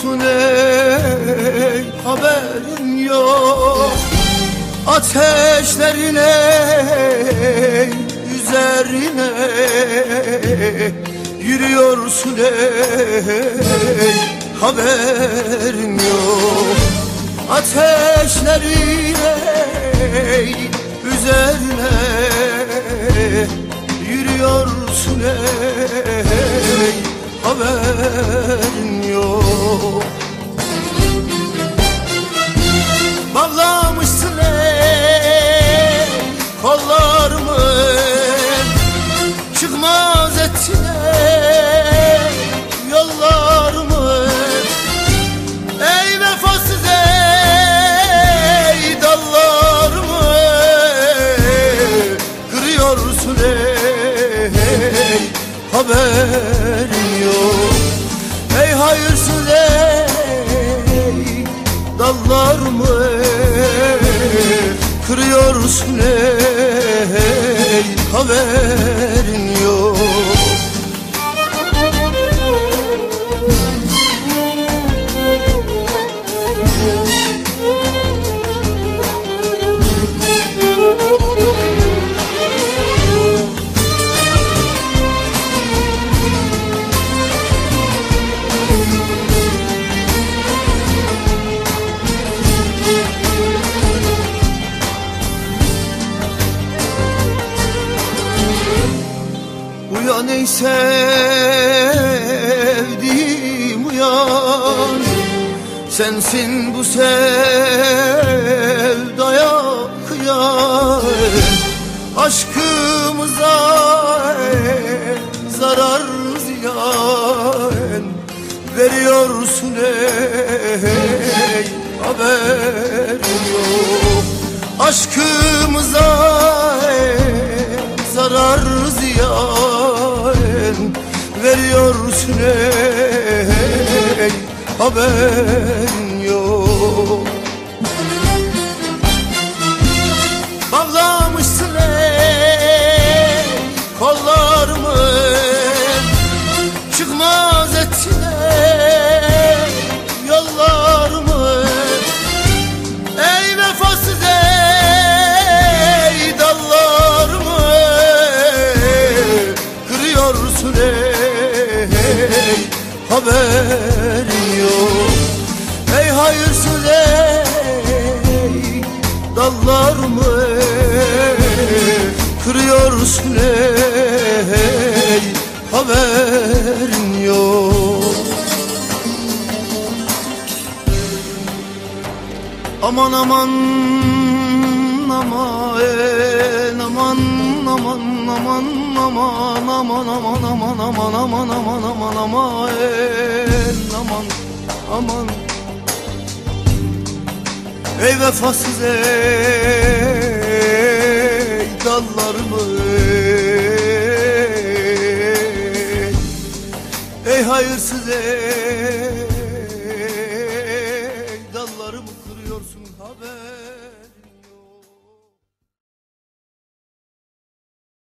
Giriyorsun ey haberin yok. Ateşlerine üzerine Yürüyorsun ey haberin yok. Ateşlerine üzerine Yürüyorsun ey haber. Uyan ey sevdiğim uyan Sensin bu sevdaya kıyan Aşkımıza zarar ziyan. Veriyorsun ey haberin yok. Aşkımıza hasret haberin yok. Haberin yok. Ey hayırsız ey dallarımı Kırıyorsun ey haberin yok. Aman aman aman aman aman aman aman aman aman aman aman aman aman aman aman aman aman Ey vefasız ey dallarımı Ey hayırsız ey